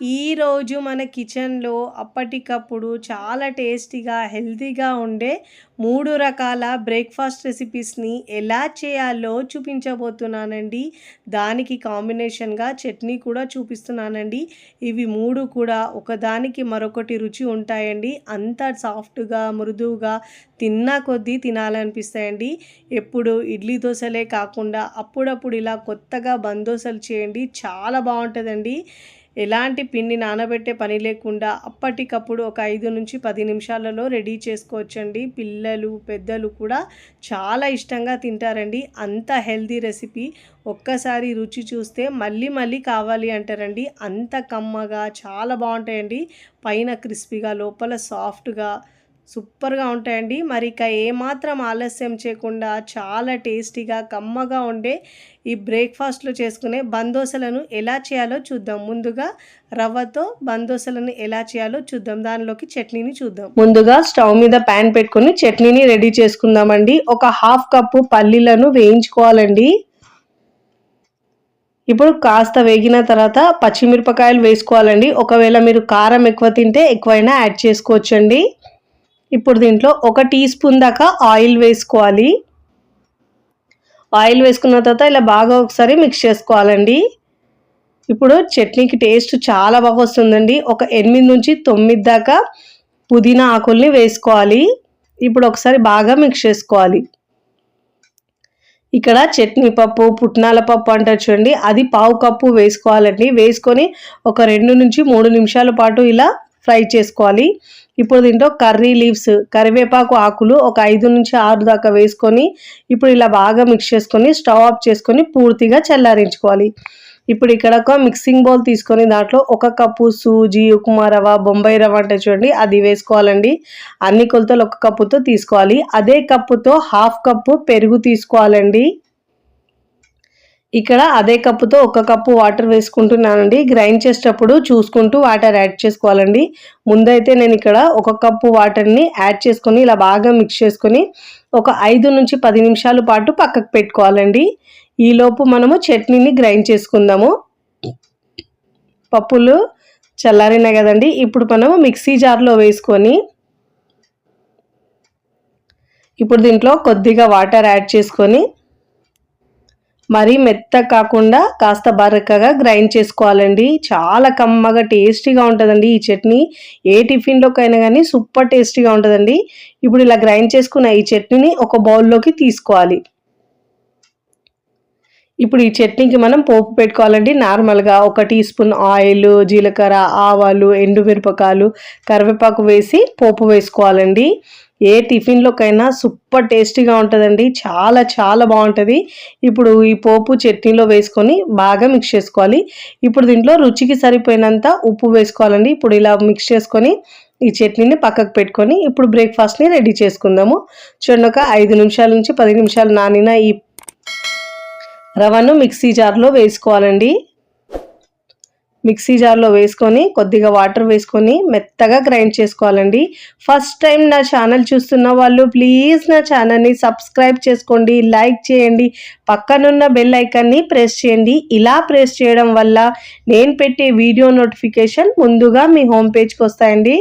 ఈరోజు మన కిచెన్లో అప్పటికప్పుడు చాలా టేస్టీగా హెల్తీగా ఉండే మూడు రకాల బ్రేక్ఫాస్ట్ రెసిపీస్ని ఎలా చేయాలో చూపించబోతున్నానండి. దానికి కాంబినేషన్గా చట్నీ కూడా చూపిస్తున్నానండి. ఇవి మూడు కూడా ఒకదానికి మరొకటి రుచి ఉంటాయండి. అంత సాఫ్ట్గా మృదువుగా తిన్నా కొద్దీ తినాలనిపిస్తాయండి. ఎప్పుడు ఇడ్లీ దోశలే కాకుండా అప్పుడప్పుడు ఇలా కొత్తగా బందోసలు చేయండి చాలా బాగుంటుందండి. ఎలాంటి పిండి నానబెట్టే పని లేకుండా అప్పటికప్పుడు ఒక ఐదు నుంచి పది నిమిషాలలో రెడీ చేసుకోవచ్చండి. పిల్లలు పెద్దలు కూడా చాలా ఇష్టంగా తింటారండి. అంత హెల్దీ రెసిపీ. ఒక్కసారి రుచి చూస్తే మళ్ళీ మళ్ళీ కావాలి అంటారండి. అంత కమ్మగా చాలా బాగుంటాయండి. పైన క్రిస్పీగా లోపల సాఫ్ట్గా సూపర్గా ఉంటాయండి. మరి ఇక ఏమాత్రం ఆలస్యం చేయకుండా చాలా టేస్టీగా కమ్మగా ఉండే ఈ బ్రేక్ఫాస్ట్లో చేసుకునే బందోసలను ఎలా చేయాలో చూద్దాం. ముందుగా రవ్వతో బందోసలను ఎలా చేయాలో చూద్దాం. దానిలోకి చట్నీని చూద్దాం. ముందుగా స్టవ్ మీద ప్యాన్ పెట్టుకొని చట్నీని రెడీ చేసుకుందామండి. ఒక హాఫ్ కప్పు పల్లీలను వేయించుకోవాలండి. ఇప్పుడు కాస్త వేగిన తర్వాత పచ్చిమిరపకాయలు వేసుకోవాలండి. ఒకవేళ మీరు కారం ఎక్కువ తింటే ఎక్కువైనా యాడ్ చేసుకోవచ్చండి. ఇప్పుడు దీంట్లో ఒక టీ స్పూన్ దాకా ఆయిల్ వేసుకోవాలి. ఆయిల్ వేసుకున్న తర్వాత ఇలా బాగా ఒకసారి మిక్స్ చేసుకోవాలండి. ఇప్పుడు చట్నీకి టేస్ట్ చాలా బాగా వస్తుందండి. ఒక ఎనిమిది నుంచి తొమ్మిది దాకా పుదీనా ఆకుల్ని వేసుకోవాలి. ఇప్పుడు ఒకసారి బాగా మిక్స్ చేసుకోవాలి. ఇక్కడ చట్నీ పప్పు పుట్నాల పప్పు అంటారు చూడండి. అది పావు కప్పు వేసుకోవాలండి. వేసుకొని ఒక రెండు నుంచి మూడు నిమిషాల పాటు ఇలా ఫ్రై చేసుకోవాలి. ఇప్పుడు దీంట్లో కర్రీ లీవ్స్ కరివేపాకు ఆకులు ఒక ఐదు నుంచి ఆరు దాకా వేసుకొని ఇప్పుడు ఇలా బాగా మిక్స్ చేసుకొని స్టవ్ ఆఫ్ చేసుకొని పూర్తిగా చల్లారించుకోవాలి. ఇప్పుడు ఇక్కడ ఒక మిక్సింగ్ బౌల్ తీసుకొని దాంట్లో ఒక కప్పు సూజీ ఉప్మా రవ్వ బొంబాయి రవ్వ అంటే చూడండి అది వేసుకోవాలండి. అన్ని కొలతలు ఒక కప్పుతో తీసుకోవాలి. అదే కప్పుతో హాఫ్ కప్పు పెరుగు తీసుకోవాలండి. ఇక్కడ అదే కప్పుతో ఒక కప్పు వాటర్ వేసుకుంటున్నానండి. గ్రైండ్ చేసేటప్పుడు చూసుకుంటూ వాటర్ యాడ్ చేసుకోవాలండి. ముందైతే నేను ఇక్కడ ఒక కప్పు వాటర్ని యాడ్ చేసుకొని ఇలా బాగా మిక్స్ చేసుకొని ఒక ఐదు నుంచి పది నిమిషాల పాటు పక్కకు పెట్టుకోవాలండి. ఈలోపు మనము చట్నీని గ్రైండ్ చేసుకుందాము. పప్పులు చల్లారినాయి కదండి ఇప్పుడు మనము మిక్సీ జార్లో వేసుకొని ఇప్పుడు దీంట్లో కొద్దిగా వాటర్ యాడ్ చేసుకొని మరీ మెత్త కాకుండా కాస్త బరకగా గ్రైండ్ చేసుకోవాలండి. చాలా కమ్మగా టేస్టీగా ఉంటుందండి ఈ చట్నీ. ఏ టిఫిన్లోకైనా కానీ సూపర్ టేస్టీగా ఉంటుందండి. ఇప్పుడు ఇలా గ్రైండ్ చేసుకున్న ఈ చట్నీని ఒక బౌల్లోకి తీసుకోవాలి. ఇప్పుడు ఈ చట్నీకి మనం పోపు పెట్టుకోవాలండి. నార్మల్గా ఒక టీ స్పూన్ ఆయిల్ జీలకర్ర ఆవాలు ఎండుమిరపకాయలు కరివేపాకు వేసి పోపు వేసుకోవాలండి. ఏ టిఫిన్లోకైనా సూపర్ టేస్టీగా ఉంటుందండి. చాలా చాలా బాగుంటుంది. ఇప్పుడు ఈ పోపు చట్నీలో వేసుకొని బాగా మిక్స్ చేసుకోవాలి. ఇప్పుడు దీంట్లో రుచికి సరిపోయినంత ఉప్పు వేసుకోవాలండి. ఇప్పుడు ఇలా మిక్స్ చేసుకొని ఈ చట్నీని పక్కకు పెట్టుకొని ఇప్పుడు బ్రేక్ఫాస్ట్ని రెడీ చేసుకుందాము. చూడండి ఒక ఐదు నిమిషాల నుంచి పది నిమిషాలు నానిన ఈ రవ్వను మిక్సీ జార్లో వేసుకోవాలండి. మిక్సీ జార్లో వేసుకొని కొద్దిగా వాటర్ వేసుకొని మెత్తగా గ్రైండ్ చేసుకోవాలండి. ఫస్ట్ టైం నా ఛానల్ చూస్తున్న వాళ్ళు ప్లీజ్ నా ఛానల్ని సబ్స్క్రైబ్ చేసుకోండి లైక్ చేయండి. పక్కనున్న బెల్ ఐకాన్ని ప్రెస్ చేయండి. ఇలా ప్రెస్ చేయడం వల్ల నేను పెట్టే వీడియో నోటిఫికేషన్ ముందుగా మీ హోమ్ పేజ్కి వస్తాయండి.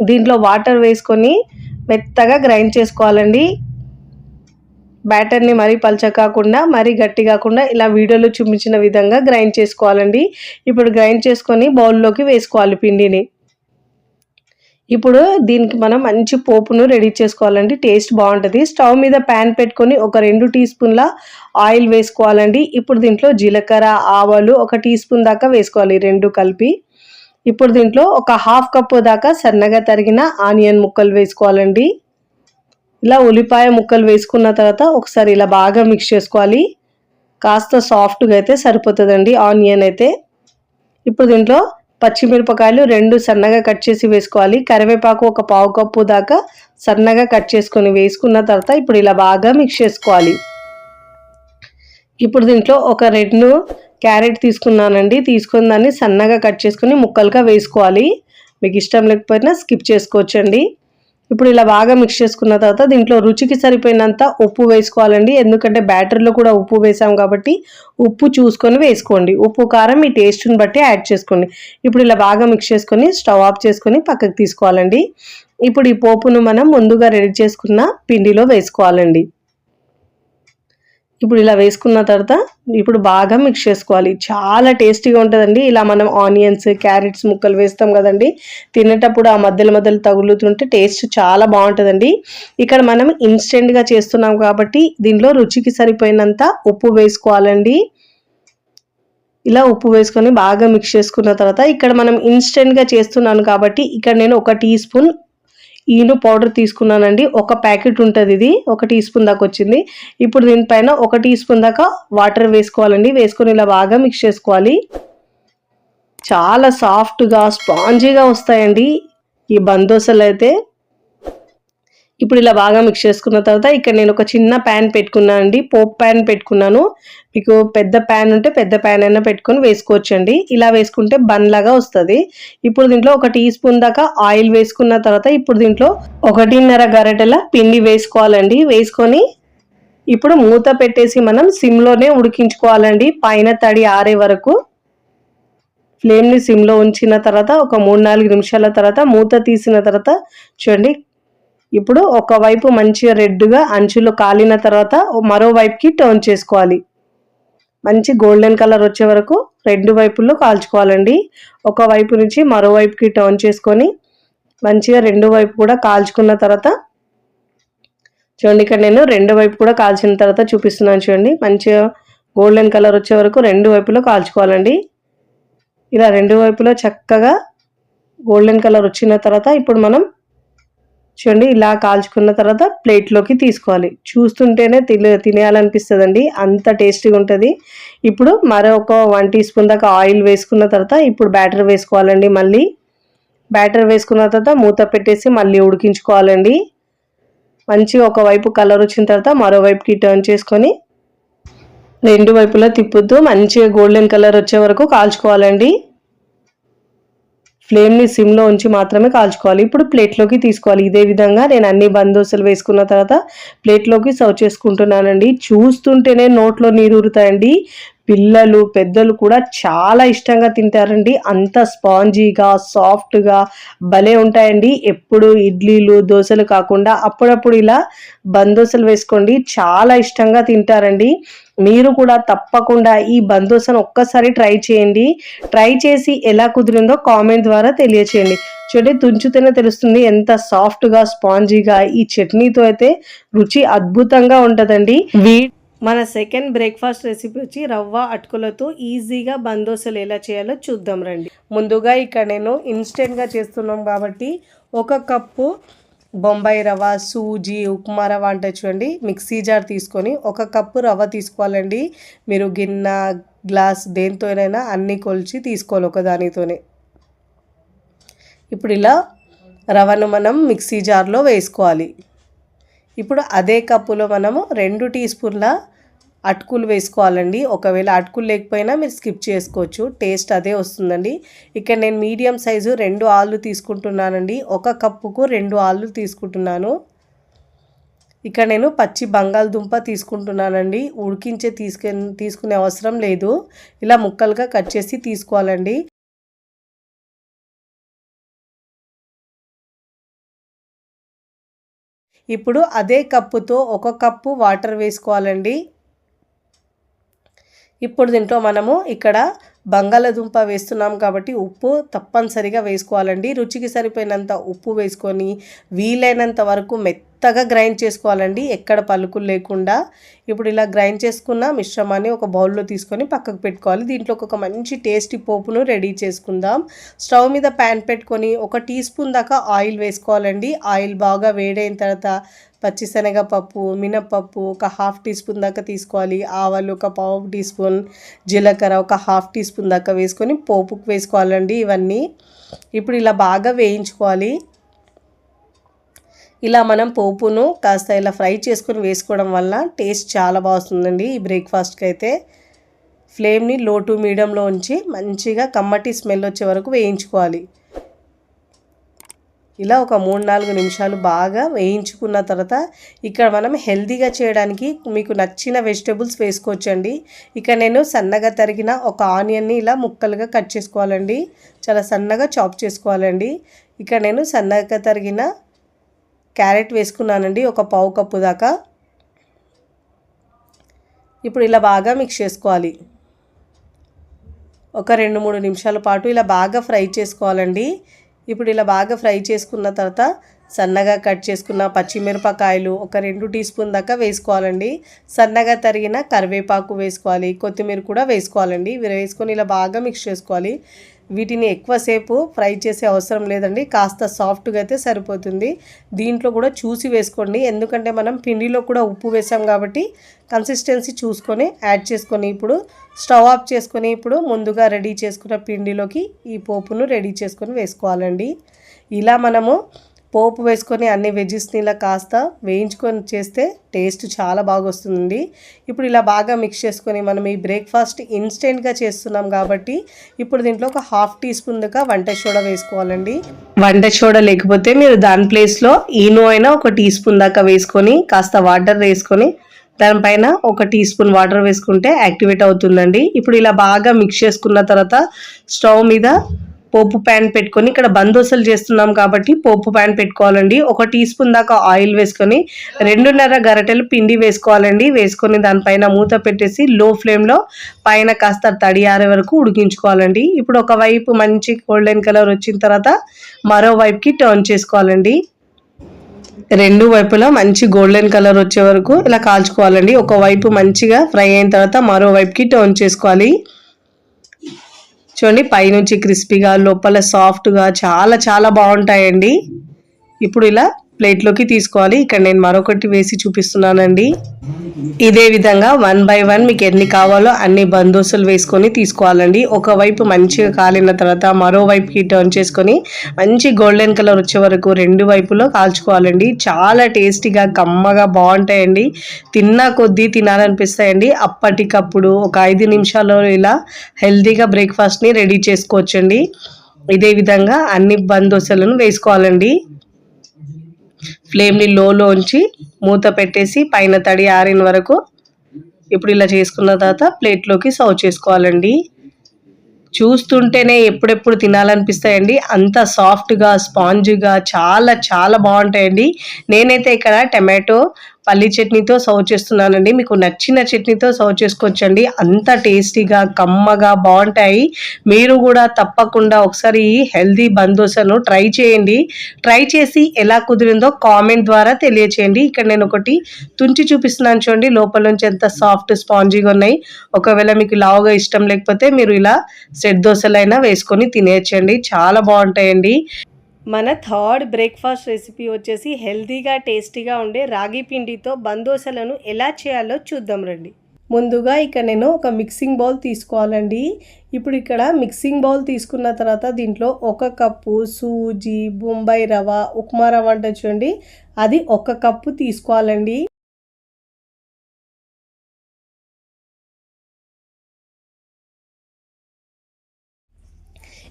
దీంట్లో వాటర్ వేసుకొని మెత్తగా గ్రైండ్ చేసుకోవాలండి. బ్యాటర్ని మరీ పలచ కాకుండా మరీ గట్టి కాకుండా ఇలా వీడియోలో చూపించిన విధంగా గ్రైండ్ చేసుకోవాలండి. ఇప్పుడు గ్రైండ్ చేసుకొని బౌల్లోకి వేసుకోవాలి పిండిని. ఇప్పుడు దీనికి మనం మంచి పోపును రెడీ చేసుకోవాలండి. టేస్ట్ బాగుంటుంది. స్టవ్ మీద ప్యాన్ పెట్టుకొని ఒక రెండు టీ స్పూన్ల ఆయిల్ వేసుకోవాలండి. ఇప్పుడు దీంట్లో జీలకర్ర ఆవాలు ఒక టీ స్పూన్ దాకా వేసుకోవాలి రెండు కలిపి. ఇప్పుడు దీంట్లో ఒక హాఫ్ కప్పు దాకా సన్నగా తరిగిన ఆనియన్ ముక్కలు వేసుకోవాలండి. ఇలా ఉల్లిపాయ ముక్కలు వేసుకున్న తర్వాత ఒకసారి ఇలా బాగా మిక్స్ చేసుకోవాలి. కాస్త సాఫ్ట్గా అయితే సరిపోతుందండి. ఆనియన్ అయితే. ఇప్పుడు దీంట్లో పచ్చిమిరపకాయలు రెండు సన్నగా కట్ చేసి వేసుకోవాలి. కరివేపాకు ఒక పావు కప్పు దాకా సన్నగా కట్ చేసుకొని వేసుకున్న తర్వాత ఇప్పుడు ఇలా బాగా మిక్స్ చేసుకోవాలి. ఇప్పుడు దీంట్లో ఒక రెండు క్యారెట్ తీసుకున్నానండి. తీసుకున్న దాన్ని సన్నగా కట్ చేసుకొని ముక్కలుగా వేసుకోవాలి. మీకు ఇష్టం లేకపోయినా స్కిప్ చేసుకోవచ్చండి. ఇప్పుడు ఇలా బాగా మిక్స్ చేసుకున్న తర్వాత దీంట్లో రుచికి సరిపోయినంత ఉప్పు వేసుకోవాలండి. ఎందుకంటే బ్యాటర్లో కూడా ఉప్పు వేసాం కాబట్టి ఉప్పు చూసుకొని వేసుకోండి. ఉప్పు కారం మీ టేస్ట్ని బట్టి యాడ్ చేసుకోండి. ఇప్పుడు ఇలా బాగా మిక్స్ చేసుకొని స్టవ్ ఆఫ్ చేసుకొని పక్కకు తీసుకోవాలండి. ఇప్పుడు ఈ పోపును మనం ముందుగా రెడీ చేసుకున్న పిండిలో వేసుకోవాలండి. ఇప్పుడు ఇలా వేసుకున్న తర్వాత ఇప్పుడు బాగా మిక్స్ చేసుకోవాలి. చాలా టేస్టీగా ఉంటుందండి. ఇలా మనం ఆనియన్స్ క్యారెట్స్ ముక్కలు వేస్తాం కదండి. తినేటప్పుడు ఆ మధ్యలో మధ్యలో తగులుతుంటే టేస్ట్ చాలా బాగుంటుందండి. ఇక్కడ మనం ఇన్స్టెంట్గా చేస్తున్నాం కాబట్టి దీనిలో రుచికి సరిపోయినంత ఉప్పు వేసుకోవాలండి. ఇలా ఉప్పు వేసుకొని బాగా మిక్స్ చేసుకున్న తర్వాత ఇక్కడ మనం ఇన్స్టెంట్గా చేస్తున్నాను కాబట్టి ఇక్కడ నేను ఒక టీ స్పూన్ ఈనో పౌడర్ తీసుకున్నానండి. ఒక ప్యాకెట్ ఉంటుంది ఇది. ఒక టీ స్పూన్ దాకా వచ్చింది. ఇప్పుడు దీనిపైన ఒక టీ స్పూన్ దాకా వాటర్ వేసుకోవాలండి. వేసుకొని ఇలా బాగా మిక్స్ చేసుకోవాలి. చాలా సాఫ్ట్గా స్పాంజీగా వస్తాయండి ఈ బందోసలు అయితే ఇప్పుడు ఇలా బాగా మిక్స్ చేసుకున్న తర్వాత ఇక్కడ నేను ఒక చిన్న ప్యాన్ పెట్టుకున్నాను అండి. పోప్ ప్యాన్ పెట్టుకున్నాను. మీకు పెద్ద ప్యాన్ ఉంటే పెద్ద ప్యాన్ అయినా పెట్టుకొని వేసుకోవచ్చండి. ఇలా వేసుకుంటే బన్ లాగా వస్తుంది. ఇప్పుడు దీంట్లో ఒక టీ స్పూన్ దాకా ఆయిల్ వేసుకున్న తర్వాత ఇప్పుడు దీంట్లో ఒకటిన్నర గరిటెల పిండి వేసుకోవాలండి. వేసుకొని ఇప్పుడు మూత పెట్టేసి మనం సిమ్లోనే ఉడికించుకోవాలండి. పైన తడి ఆరే వరకు. ఫ్లేమ్ని సిమ్లో ఉంచిన తర్వాత ఒక మూడు నాలుగు నిమిషాల తర్వాత మూత తీసిన తర్వాత చూడండి ఇప్పుడు ఒకవైపు మంచిగా రెడ్గా అంచులు కాలిన తర్వాత మరోవైపుకి టర్న్ చేసుకోవాలి. మంచి గోల్డెన్ కలర్ వచ్చే వరకు రెండు వైపుల్లో కాల్చుకోవాలండి. ఒక వైపు నుంచి మరోవైపుకి టర్న్ చేసుకొని మంచిగా రెండు వైపు కూడా కాల్చుకున్న తర్వాత చూడండి ఇక్కడ నేను రెండు వైపు కూడా కాల్చిన తర్వాత చూపిస్తున్నాను చూడండి. మంచిగా గోల్డెన్ కలర్ వచ్చే వరకు రెండు వైపులో కాల్చుకోవాలండి. ఇలా రెండు వైపులో చక్కగా గోల్డెన్ కలర్ వచ్చిన తర్వాత ఇప్పుడు మనం చూడండి ఇలా కాల్చుకున్న తర్వాత ప్లేట్లోకి తీసుకోవాలి. చూస్తుంటేనే తినే తినేయాలనిపిస్తుందండి. అంత టేస్టీగా ఉంటుంది. ఇప్పుడు మరొక వన్ టీ స్పూన్ దాకా ఆయిల్ వేసుకున్న తర్వాత ఇప్పుడు బ్యాటర్ వేసుకోవాలండి మళ్ళీ. బ్యాటర్ వేసుకున్న తర్వాత మూత పెట్టేసి మళ్ళీ ఉడికించుకోవాలండి. మంచిగా ఒకవైపు కలర్ వచ్చిన తర్వాత మరోవైపుకి టర్న్ చేసుకొని రెండు వైపులా తిప్పుతూ మంచిగా గోల్డెన్ కలర్ వచ్చే వరకు కాల్చుకోవాలండి. ఫ్లేమ్ని సిమ్లో ఉంచి మాత్రమే కాల్చుకోవాలి. ఇప్పుడు ప్లేట్లోకి తీసుకోవాలి. ఇదే విధంగా నేను అన్ని బందోసలు వేసుకున్న తర్వాత ప్లేట్లోకి సర్వ్ చేసుకుంటున్నానండి. చూస్తుంటేనే నోట్లో నీరు ఊరుతాయండి. పిల్లలు పెద్దలు కూడా చాలా ఇష్టంగా తింటారండి. అంత స్పాంజీగా సాఫ్ట్గా భలే ఉంటాయండి. ఎప్పుడు ఇడ్లీలు దోశలు కాకుండా అప్పుడప్పుడు ఇలా బందోసలు వేసుకోండి. చాలా ఇష్టంగా తింటారండి. మీరు కూడా తప్పకుండా ఈ బందోసను ఒక్కసారి ట్రై చేయండి. ట్రై చేసి ఎలా కుదిరిందో కామెంట్ ద్వారా తెలియచేయండి. చూడండి తుంచుతేనే తెలుస్తుంది ఎంత సాఫ్ట్గా స్పాంజీగా ఈ చట్నీతో అయితే రుచి అద్భుతంగా ఉంటుందండి. వీ మన సెకండ్ బ్రేక్ఫాస్ట్ రెసిపీ వచ్చి రవ్వ అటుకులతో ఈజీగా బందోసలు ఎలా చేయాలో చూద్దాం రండి. ముందుగా ఇక్కడ నేను ఇన్స్టెంట్గా చేస్తున్నాం కాబట్టి ఒక కప్పు బొంబాయి రవ్వ సూజీ ఉప్మా రవ్వ అంటే చూడండి మిక్సీ జార్ తీసుకొని ఒక కప్పు రవ్వ తీసుకోవాలండి. మీరు గిన్నె గ్లాస్ దేనితోనైనా అన్నీ కొలిచి తీసుకోవాలి ఒకదానితోనే ఇప్పుడు ఇలా రవ్వను మనం మిక్సీ జార్లో వేసుకోవాలి. ఇప్పుడు అదే కప్పులో మనము రెండు టీ స్పూన్ల అటుకులు వేసుకోవాలండి. ఒకవేళ అటుకులు లేకపోయినా మీరు స్కిప్ చేసుకోవచ్చు. టేస్ట్ అదే వస్తుందండి. ఇక్కడ నేను మీడియం సైజు రెండు ఆళ్ళు తీసుకుంటున్నానండి. ఒక కప్పుకు రెండు ఆళ్ళు తీసుకుంటున్నాను. ఇక్కడ నేను పచ్చి బంగాళదుంప తీసుకుంటున్నానండి. ఉడికించే తీసుకు తీసుకునే అవసరం లేదు. ఇలా ముక్కలుగా కట్ చేసి తీసుకోవాలండి. ఇప్పుడు అదే కప్పుతో ఒక కప్పు వాటర్ వేసుకోవాలండి. ఇప్పుడు దీంట్లో మనము ఇక్కడ బంగాళదుంప వేస్తున్నాం కాబట్టి ఉప్పు తప్పనిసరిగా వేసుకోవాలండి. రుచికి సరిపోయినంత ఉప్పు వేసుకొని వీలైనంత వరకు మెత్తగా గ్రైండ్ చేసుకోవాలండి. ఎక్కడ పలుకులు లేకుండా. ఇప్పుడు ఇలా గ్రైండ్ చేసుకున్న మిశ్రమాన్ని ఒక బౌల్లో తీసుకొని పక్కకు పెట్టుకోవాలి. దీంట్లో ఒక మంచి టేస్టీ పోపును రెడీ చేసుకుందాం. స్టవ్ మీద ప్యాన్ పెట్టుకొని ఒక టీ స్పూన్ దాకా ఆయిల్ వేసుకోవాలండి. ఆయిల్ బాగా వేడైన తర్వాత పచ్చిశనగపప్పు మినప్పప్పు ఒక హాఫ్ టీ స్పూన్ దాకా తీసుకోవాలి. ఆవాలు ఒక పావు టీ స్పూన్ జీలకర్ర ఒక హాఫ్ టీ స్పూన్ దాకా వేసుకొని పోపుకు వేసుకోవాలండి ఇవన్నీ. ఇప్పుడు ఇలా బాగా వేయించుకోవాలి. ఇలా మనం పోపును కాస్త ఇలా ఫ్రై చేసుకొని వేసుకోవడం వల్ల టేస్ట్ చాలా బాగుంటుందండి ఈ బ్రేక్ఫాస్ట్కి అయితే. ఫ్లేమ్ని లో టు మీడియంలో ఉంచి మంచిగా కమ్మటి స్మెల్ వచ్చే వరకు వేయించుకోవాలి. ఇలా ఒక మూడు నాలుగు నిమిషాలు బాగా వేయించుకున్న తర్వాత ఇక్కడ మనం హెల్తీగా చేయడానికి మీకు నచ్చిన వెజిటేబుల్స్ వేసుకోవచ్చండి. ఇక నేను సన్నగా తరిగిన ఒక ఆనియన్ని ఇలా ముక్కలుగా కట్ చేసుకోవాలండి. చాలా సన్నగా చాప్ చేసుకోవాలండి. ఇక్కడ నేను సన్నగా తరిగిన క్యారెట్ వేసుకున్నానండి ఒక పావు కప్పు దాకా. ఇప్పుడు ఇలా బాగా మిక్స్ చేసుకోవాలి. ఒక రెండు మూడు నిమిషాల పాటు ఇలా బాగా ఫ్రై చేసుకోవాలండి. ఇప్పుడు ఇలా బాగా ఫ్రై చేసుకున్న తర్వాత సన్నగా కట్ చేసుకున్న పచ్చిమిరపకాయలు ఒక రెండు టీ స్పూన్ దాకా వేసుకోవాలండి. సన్నగా తరిగిన కరివేపాకు వేసుకోవాలి కొత్తిమీర కూడా వేసుకోవాలండి. ఇవి వేసుకొని ఇలా బాగా మిక్స్ చేసుకోవాలి. వీటిని ఎక్కువసేపు ఫ్రై చేసే అవసరం లేదండి. కాస్త సాఫ్ట్గా అయితే సరిపోతుంది. దీంట్లో కూడా చూసి వేసుకోండి. ఎందుకంటే మనం పిండిలో కూడా ఉప్పు వేసాం కాబట్టి కన్సిస్టెన్సీ చూసుకొని యాడ్ చేసుకొని ఇప్పుడు స్టవ్ ఆఫ్ చేసుకొని ఇప్పుడు ముందుగా రెడీ చేసుకున్న పిండిలోకి ఈ పోపును రెడీ చేసుకొని వేసుకోవాలండి. ఇలా మనము పోపు వేసుకొని అన్ని వెజ్జెస్ని ఇలా కాస్త వేయించుకొని చేస్తే టేస్ట్ చాలా బాగా వస్తుందండి ఇప్పుడు ఇలా బాగా మిక్స్ చేసుకొని మనం ఈ బ్రేక్ఫాస్ట్ ఇన్స్టెంట్గా చేస్తున్నాం కాబట్టి ఇప్పుడు దీంట్లో ఒక హాఫ్ టీ స్పూన్ దాకా వంట సోడా వేసుకోవాలండి. వంట సోడా లేకపోతే మీరు దాని ప్లేస్లో ఈనో అయినా ఒక టీ స్పూన్ దాకా వేసుకొని కాస్త వాటర్ వేసుకొని దానిపైన ఒక టీ స్పూన్ వాటర్ వేసుకుంటే యాక్టివేట్ అవుతుందండి. ఇప్పుడు ఇలా బాగా మిక్స్ చేసుకున్న తర్వాత స్టవ్ మీద పోపు ప్యాన్ పెట్టుకొని ఇక్కడ బందోసలు చేస్తున్నాం కాబట్టి పోపు ప్యాన్ పెట్టుకోవాలండి. ఒక టీ స్పూన్ దాకా ఆయిల్ వేసుకొని రెండున్నర గరటెలు పిండి వేసుకోవాలండి. వేసుకొని దానిపైన మూత పెట్టేసి లో ఫ్లేమ్లో పైన కాస్త తడియారే వరకు ఉడికించుకోవాలండి. ఇప్పుడు ఒక వైపు మంచి గోల్డెన్ కలర్ వచ్చిన తర్వాత మరోవైపుకి టర్న్ చేసుకోవాలండి. రెండు వైపులా మంచి గోల్డెన్ కలర్ వచ్చే వరకు ఇలా కాల్చుకోవాలండి. ఒక వైపు మంచిగా ఫ్రై అయిన తర్వాత మరోవైపుకి టర్న్ చేసుకోవాలి. చూడండి పైనుంచి క్రిస్పీగా లోపల సాఫ్ట్గా చాలా చాలా బాగుంటాయండి. ఇప్పుడు ఇలా ప్లేట్లోకి తీసుకోవాలి. ఇక్కడ నేను మరొకటి వేసి చూపిస్తున్నానండి. ఇదే విధంగా వన్ బై వన్ మీకు ఎన్ని కావాలో అన్ని బందోసులు వేసుకొని తీసుకోవాలండి. ఒకవైపు మంచిగా కాలిన తర్వాత మరోవైపుకి టర్న్ చేసుకొని మంచి గోల్డెన్ కలర్ వచ్చే వరకు రెండు వైపులో కాల్చుకోవాలండి. చాలా టేస్టీగా కమ్మగా బాగుంటాయండి. తిన్నా కొద్దీ తినాలనిపిస్తాయండి. అప్పటికప్పుడు ఒక ఐదు నిమిషాల్లో ఇలా హెల్తీగా బ్రేక్ఫాస్ట్ని రెడీ చేసుకోవచ్చండి. ఇదే విధంగా అన్ని బందోసలను వేసుకోవాలండి. ఫ్లేమ్ని లోలో ఉంచి మూత పెట్టేసి పైన తడి ఆరిన వరకు ఇప్పుడు ఇలా చేసుకున్న తర్వాత ప్లేట్లోకి సర్వ్ చేసుకోవాలండి. చూస్తుంటేనే ఎప్పుడెప్పుడు తినాలనిపిస్తాయండి. అంత సాఫ్ట్గా స్పాంజ్గా చాలా చాలా బాగుంటాయండి. నేనైతే ఇక్కడ టమాటో పల్లి చట్నీతో సర్వ్ చేస్తున్నానండి. మీకు నచ్చిన చట్నీతో సర్వ్ చేసుకోవచ్చండి. అంత టేస్టీగా కమ్మగా బాగుంటాయి. మీరు కూడా తప్పకుండా ఒకసారి ఈ హెల్దీ బందోసను ట్రై చేయండి. ట్రై చేసి ఎలా కుదిరిందో కామెంట్ ద్వారా తెలియచేయండి. ఇక్కడ నేను ఒకటి తుంచి చూపిస్తున్నాను చూడండి. లోపల నుంచి ఎంత సాఫ్ట్ స్పాంజీగా ఉన్నాయి. ఒకవేళ మీకు లావుగా ఇష్టం లేకపోతే మీరు ఇలా సెట్ దోశలైనా వేసుకొని తినేయచ్చండి. చాలా బాగుంటాయండి. మన థర్డ్ బ్రేక్ఫాస్ట్ రెసిపీ వచ్చేసి హెల్తీగా టేస్టీగా ఉండే రాగి పిండితో బందోసలను ఎలా చేయాలో చూద్దాం రండి. ముందుగా ఇక్కడ నేను ఒక మిక్సింగ్ బౌల్ తీసుకోవాలండి. ఇప్పుడు ఇక్కడ మిక్సింగ్ బౌల్ తీసుకున్న తర్వాత దీంట్లో ఒక కప్పు సూజీ బొంబాయి రవ ఉప్మా రవ అంటే చూడండి. అది ఒక కప్పు తీసుకోవాలండి.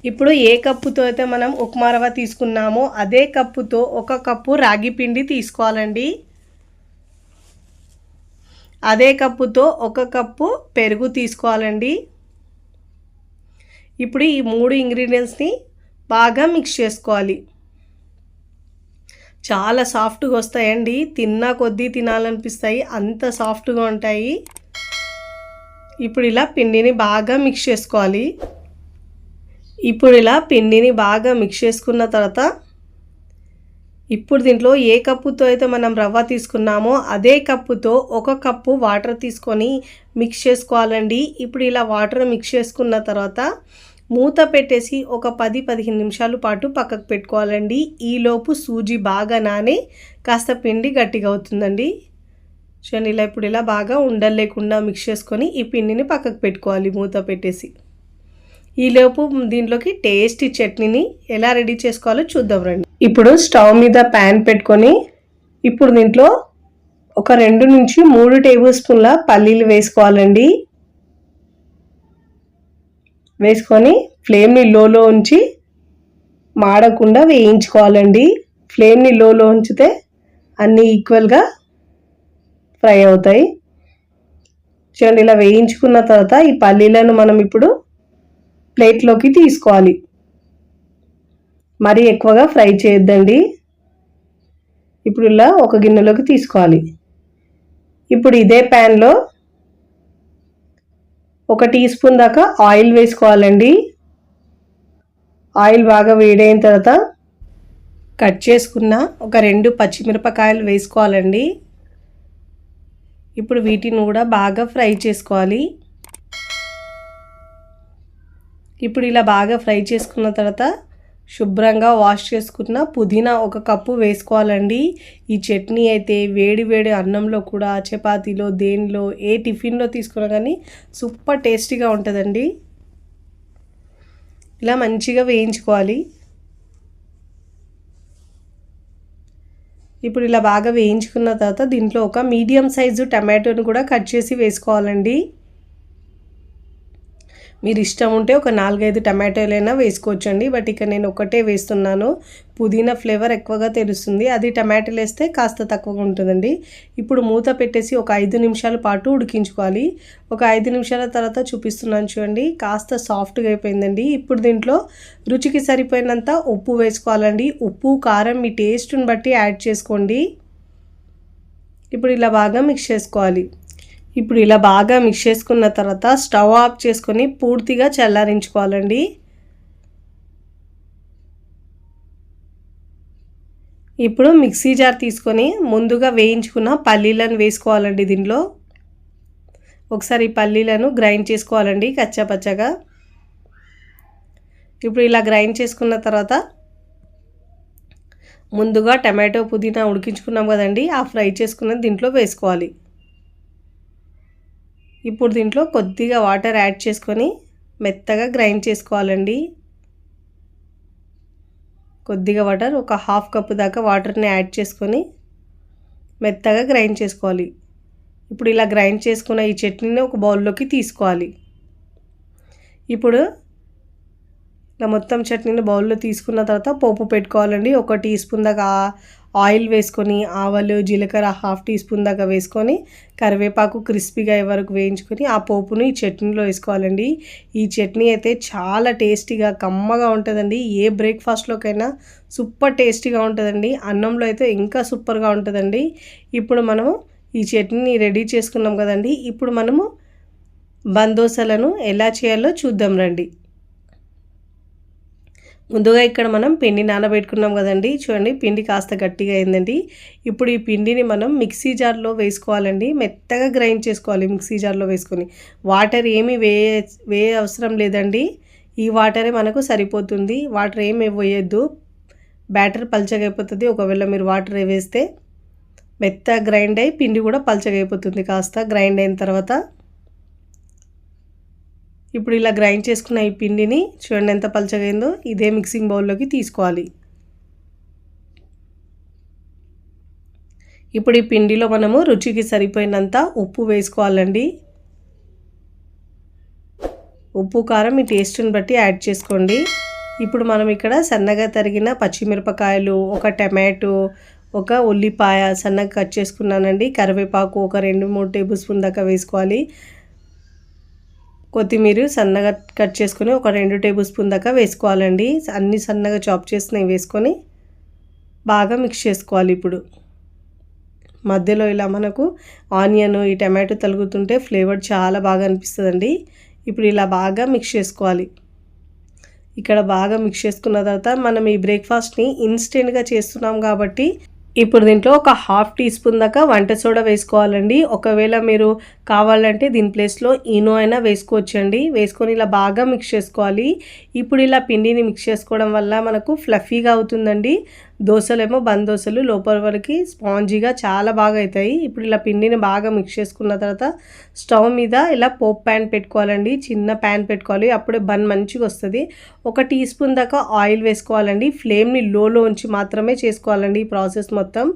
ఇప్పుడు ఏ కప్పుతో అయితే మనం ఉప్మా రవ్వ తీసుకున్నామో అదే కప్పుతో ఒక కప్పు రాగి పిండి తీసుకోవాలండి. అదే కప్పుతో ఒక కప్పు పెరుగు తీసుకోవాలండి. ఇప్పుడు ఈ మూడు ఇంగ్రీడియంట్స్ని బాగా మిక్స్ చేసుకోవాలి. చాలా సాఫ్ట్గా వస్తాయండి. తిన్నా కొద్దీ తినాలనిపిస్తాయి. అంత సాఫ్ట్గా ఉంటాయి. ఇప్పుడు ఇలా పిండిని బాగా మిక్స్ చేసుకోవాలి. ఇప్పుడు ఇలా పిండిని బాగా మిక్స్ చేసుకున్న తర్వాత ఇప్పుడు దీంట్లో ఏ కప్పుతో అయితే మనం రవ్వ తీసుకున్నామో అదే కప్పుతో ఒక కప్పు వాటర్ తీసుకొని మిక్స్ చేసుకోవాలండి. ఇప్పుడు ఇలా వాటర్ మిక్స్ చేసుకున్న తర్వాత మూత పెట్టేసి ఒక పది పదిహేను నిమిషాల పాటు పక్కకు పెట్టుకోవాలండి. ఈలోపు సూజీ బాగా నాని కాస్త పిండి గట్టిగా అవుతుందండి. చూడండి ఇలా ఇప్పుడు ఇలా బాగా ఉండలేకుండా మిక్స్ చేసుకొని ఈ పిండిని పక్కకు పెట్టుకోవాలి మూత పెట్టేసి. ఈలోపు దీంట్లోకి టేస్టీ చట్నీని ఎలా రెడీ చేసుకోవాలో చూద్దాం రండి. ఇప్పుడు స్టవ్ మీద ప్యాన్ పెట్టుకొని ఇప్పుడు దీంట్లో ఒక రెండు నుంచి మూడు టేబుల్ స్పూన్ల పల్లీలు వేసుకోవాలండి. వేసుకొని ఫ్లేమ్ని లోలో ఉంచి మాడకుండా వేయించుకోవాలండి. ఫ్లేమ్ని లోలో ఉంచితే అన్నీ ఈక్వల్గా ఫ్రై అవుతాయి. చూడండి ఇలా వేయించుకున్న తర్వాత ఈ పల్లీలను మనం ఇప్పుడు ప్లేట్లోకి తీసుకోవాలి. మరీ ఎక్కువగా ఫ్రై చేయొద్దండి. ఇప్పుడు ఇలా ఒక గిన్నెలోకి తీసుకోవాలి. ఇప్పుడు ఇదే ప్యాన్లో ఒక టీ స్పూన్ దాకా ఆయిల్ వేసుకోవాలండి. ఆయిల్ బాగా వేడైన తర్వాత కట్ చేసుకున్న ఒక రెండు పచ్చిమిరపకాయలు వేసుకోవాలండి. ఇప్పుడు వీటిని కూడా బాగా ఫ్రై చేసుకోవాలి. ఇప్పుడు ఇలా బాగా ఫ్రై చేసుకున్న తర్వాత శుభ్రంగా వాష్ చేసుకున్న పుదీనా ఒక కప్పు వేసుకోవాలండి. ఈ చట్నీ అయితే వేడి వేడి అన్నంలో కూడా చపాతీలో దేనిలో ఏ టిఫిన్లో తీసుకున్నా కానీ సూపర్ టేస్టీగా ఉంటుందండి. ఇలా మంచిగా వేయించుకోవాలి. ఇప్పుడు ఇలా బాగా వేయించుకున్న తర్వాత దీంట్లో ఒక మీడియం సైజు టమాటోని కూడా కట్ చేసి వేసుకోవాలండి. మీరు ఇష్టం ఉంటే ఒక నాలుగైదు టమాటోలైనా వేసుకోవచ్చండి. బట్ ఇక నేను ఒకటే వేస్తున్నాను. పుదీనా ఫ్లేవర్ ఎక్కువగా తెలుస్తుంది. అది టమాటాలు వేస్తే కాస్త తక్కువగా ఉంటుందండి. ఇప్పుడు మూత పెట్టేసి ఒక ఐదు నిమిషాల పాటు ఉడికించుకోవాలి. ఒక ఐదు నిమిషాల తర్వాత చూపిస్తున్నాను చూడండి. కాస్త సాఫ్ట్గా అయిపోయిందండి. ఇప్పుడు దీంట్లో రుచికి సరిపోయినంత ఉప్పు వేసుకోవాలండి. ఉప్పు కారం మీ టేస్ట్ని బట్టి యాడ్ చేసుకోండి. ఇప్పుడు ఇలా బాగా మిక్స్ చేసుకోవాలి. ఇప్పుడు ఇలా బాగా మిక్స్ చేసుకున్న తర్వాత స్టవ్ ఆఫ్ చేసుకొని పూర్తిగా చల్లారించుకోవాలండి. ఇప్పుడు మిక్సీ జార్ తీసుకొని ముందుగా వేయించుకున్న పల్లీలను వేసుకోవాలండి దీనిలో ఒకసారి పల్లీలను గ్రైండ్ చేసుకోవాలండి కచ్చాపచ్చగా ఇప్పుడు ఇలా గ్రైండ్ చేసుకున్న తర్వాత ముందుగా టమాటో పుదీనా ఉడికించుకున్నాం కదండి ఆ ఫ్రై చేసుకున్నది దీంట్లో వేసుకోవాలి. ఇప్పుడు దీంట్లో కొద్దిగా వాటర్ యాడ్ చేసుకొని మెత్తగా గ్రైండ్ చేసుకోవాలండి. కొద్దిగా వాటర్ ఒక హాఫ్ కప్ దాకా వాటర్ని యాడ్ చేసుకొని మెత్తగా గ్రైండ్ చేసుకోవాలి. ఇప్పుడు ఇలా గ్రైండ్ చేసుకున్న ఈ చట్నీని ఒక బౌల్లోకి తీసుకోవాలి. ఇప్పుడు ఇలా మొత్తం చట్నీని బౌల్లో తీసుకున్న తర్వాత పోపు పెట్టుకోవాలండి. ఒక టీ స్పూన్ దాకా ఆయిల్ వేసుకొని ఆవాలు జీలకర్ర హాఫ్ టీ స్పూన్ దాకా వేసుకొని కరివేపాకు క్రిస్పీగా అయ్యే వరకు వేయించుకొని ఆ పోపును ఈ చట్నీలో వేసుకోవాలండి. ఈ చట్నీ అయితే చాలా టేస్టీగా కమ్మగా ఉంటుందండి. ఏ బ్రేక్ఫాస్ట్లోకైనా సూపర్ టేస్టీగా ఉంటుందండి. అన్నంలో అయితే ఇంకా సూపర్గా ఉంటుందండి. ఇప్పుడు మనము ఈ చట్నీని రెడీ చేసుకున్నాం కదండి. ఇప్పుడు మనము బందోసలను ఎలా చేయాలో చూద్దాం రండి. ముందుగా ఇక్కడ మనం పిండి నానబెట్టుకున్నాం కదండి. చూడండి పిండి కాస్త గట్టిగా అయిందండి. ఇప్పుడు ఈ పిండిని మనం మిక్సీ జార్లో వేసుకోవాలండి. మెత్తగా గ్రైండ్ చేసుకోవాలి మిక్సీ జార్లో వేసుకొని. వాటర్ ఏమి వే వే అవసరం లేదండి. ఈ వాటరే మనకు సరిపోతుంది. వాటర్ ఏమి వేయద్దు. బ్యాటర్ పల్చగా అయిపోతుంది. ఒకవేళ మీరు వాటర్ వేస్తే మెత్త గ్రైండ్ అయ్యి పిండి కూడా పల్చగా అయిపోతుంది కాస్త. గ్రైండ్ అయిన తర్వాత ఇప్పుడు ఇలా గ్రైండ్ చేసుకున్న ఈ పిండిని చూడండి ఎంత పలచగైందో. ఇదే మిక్సింగ్ బౌల్లోకి తీసుకోవాలి. ఇప్పుడు ఈ పిండిలో మనము రుచికి సరిపోయినంత ఉప్పు వేసుకోవాలండి. ఉప్పు కారం మీ టేస్ట్ని బట్టి యాడ్ చేసుకోండి. ఇప్పుడు మనం ఇక్కడ సన్నగా తరిగిన పచ్చిమిరపకాయలు ఒక టమాటో ఒక ఉల్లిపాయ సన్నగా కట్ చేసుకున్నానండి. కరివేపాకు ఒక రెండు మూడు టేబుల్ స్పూన్ దాకా వేసుకోవాలి. కొత్తిమీర సన్నగా కట్ చేసుకొని ఒక రెండు టేబుల్ స్పూన్ దాకా వేసుకోవాలండి. అన్ని సన్నగా చాప్ చేసినవి వేసుకొని బాగా మిక్స్ చేసుకోవాలి ఇప్పుడు. మధ్యలో ఇలా మనకు ఆనియన్ ఈ టమాటో తలుగుతుంటే ఫ్లేవర్ చాలా బాగా అనిపిస్తుందండి. ఇప్పుడు ఇలా బాగా మిక్స్ చేసుకోవాలి. ఇక్కడ బాగా మిక్స్ చేసుకున్న తర్వాత మనం ఈ బ్రేక్ఫాస్ట్ని ఇన్స్టెంట్గా చేస్తున్నాం కాబట్టి ఇప్పుడు దీంట్లో ఒక హాఫ్ టీ స్పూన్ దాకా వంట సోడా వేసుకోవాలండి. ఒకవేళ మీరు కావాలంటే దీని ప్లేస్లో ఈనో అయినా వేసుకోవచ్చండి. వేసుకొని ఇలా బాగా మిక్స్ చేసుకోవాలి. ఇప్పుడు ఇలా పిండిని మిక్స్ చేసుకోవడం వల్ల మనకు ఫ్లఫీగా అవుతుందండి. దోశలేమో బంద్ దోశలు లోపల వరకు స్పాంజీగా చాలా బాగా అవుతాయి. ఇప్పుడు ఇలా పిండిని బాగా మిక్స్ చేసుకున్న తర్వాత స్టవ్ మీద ఇలా పోప్ ప్యాన్ పెట్టుకోవాలండి. చిన్న ప్యాన్ పెట్టుకోవాలి. అప్పుడే బన్ మంచిగా వస్తుంది. ఒక టీ స్పూన్ దాకా ఆయిల్ వేసుకోవాలండి. ఫ్లేమ్ని లోలో ఉంచి మాత్రమే చేసుకోవాలండి ఈ ప్రాసెస్ మొత్తం.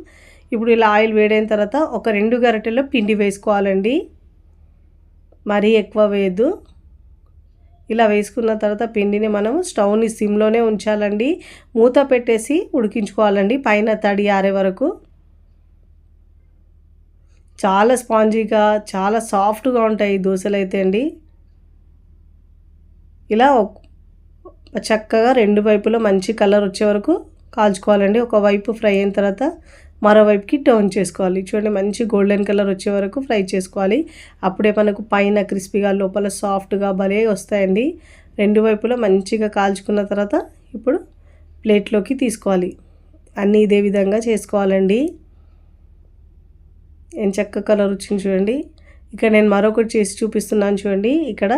ఇప్పుడు ఇలా ఆయిల్ వేడైన తర్వాత ఒక రెండు గరిటెలో పిండి వేసుకోవాలండి. మరీ ఎక్కువ వేయద్దు. ఇలా వేసుకున్న తర్వాత పిండిని మనం స్టవ్ని సిమ్లోనే ఉంచాలండి. మూత పెట్టేసి ఉడికించుకోవాలండి. పైన తడి ఆరే వరకు. చాలా స్పాంజీగా చాలా సాఫ్ట్గా ఉంటాయి దోశలు అయితే అండి. ఇలా చక్కగా రెండు వైపులో మంచి కలర్ వచ్చే వరకు కాల్చుకోవాలండి. ఒకవైపు ఫ్రై అయిన తర్వాత మరోవైపుకి టర్న్ చేసుకోవాలి. చూడండి మంచి గోల్డెన్ కలర్ వచ్చే వరకు ఫ్రై చేసుకోవాలి. అప్పుడే మనకు పైన క్రిస్పీగా లోపల సాఫ్ట్గా భలే వస్తాయండి. రెండు వైపులా మంచిగా కాల్చుకున్న తర్వాత ఇప్పుడు ప్లేట్లోకి తీసుకోవాలి. అన్నీ ఇదే విధంగా చేసుకోవాలండి. నేను చక్క కలర్ వచ్చింది చూడండి. ఇక్కడ నేను మరొకటి చేసి చూపిస్తున్నాను చూడండి. ఇక్కడ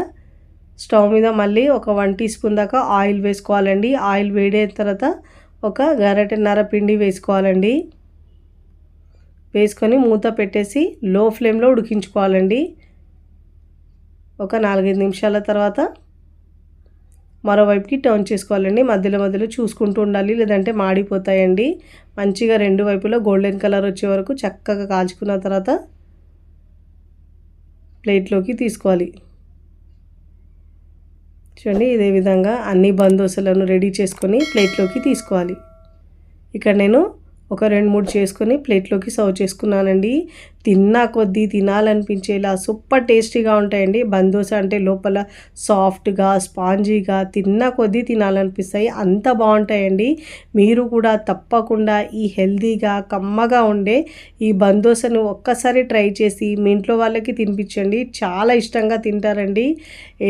స్టవ్ మీద మళ్ళీ ఒక వన్ టీ స్పూన్ దాకా ఆయిల్ వేసుకోవాలండి. ఆయిల్ వేడైన తర్వాత ఒక గరటన్నర పిండి వేసుకోవాలండి. వేసుకొని మూత పెట్టేసి లో ఫ్లేమ్లో ఉడికించుకోవాలండి. ఒక నాలుగైదు నిమిషాల తర్వాత మరోవైపుకి టర్న్ చేసుకోవాలండి. మధ్యలో మధ్యలో చూసుకుంటూ ఉండాలి లేదంటే మాడిపోతాయండి. మంచిగా రెండు వైపులో గోల్డెన్ కలర్ వచ్చే వరకు చక్కగా కాల్చుకున్న తర్వాత ప్లేట్లోకి తీసుకోవాలి. చూడండి ఇదే విధంగా అన్ని బందోసలను రెడీ చేసుకొని ప్లేట్లోకి తీసుకోవాలి. ఇక్కడ నేను ఒక రెండు మూడు చేసుకొని ప్లేట్లోకి సర్వ్ చేసుకున్నానండి. తిన్నా కొద్దీ తినాలనిపించేలా సూపర్ టేస్టీగా ఉంటాయండి. బందోస అంటే లోపల సాఫ్ట్గా స్పాంజీగా తిన్నా కొద్దీ తినాలనిపిస్తాయి. అంత బాగుంటాయండి. మీరు కూడా తప్పకుండా ఈ హెల్దీగా కమ్మగా ఉండే ఈ బందోసను ఒక్కసారి ట్రై చేసి మీ ఇంట్లో వాళ్ళకి తినిపించండి. చాలా ఇష్టంగా తింటారండి.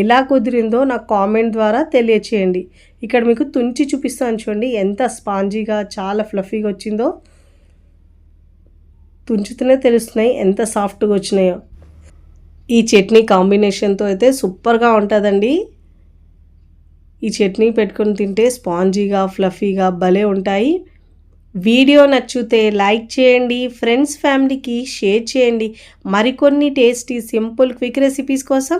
ఎలా కుదిరిందో నాకు కామెంట్ ద్వారా తెలియచేయండి. ఇక్కడ మీకు తుంచి చూపిస్తాను చూడండి ఎంత స్పాంజీగా చాలా ఫ్లఫీగా వచ్చిందో. తుంచుతూనే తెలుస్తున్నాయి ఎంత సాఫ్ట్గా వచ్చినాయో. ఈ చట్నీ కాంబినేషన్తో అయితే సూపర్గా ఉంటుందండి. ఈ చట్నీ పెట్టుకొని తింటే స్పాంజీగా ఫ్లఫీగా భలే ఉంటాయి. వీడియో నచ్చితే లైక్ చేయండి ఫ్రెండ్స్ ఫ్యామిలీకి షేర్ చేయండి. మరికొన్ని టేస్టీ సింపుల్ క్విక్ రెసిపీస్ కోసం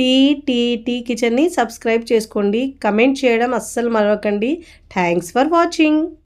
టీటీటీ కిచెన్ని సబ్స్క్రైబ్ చేసుకోండి. కమెంట్ చేయడం అస్సలు మరవకండి. Thanks for watching.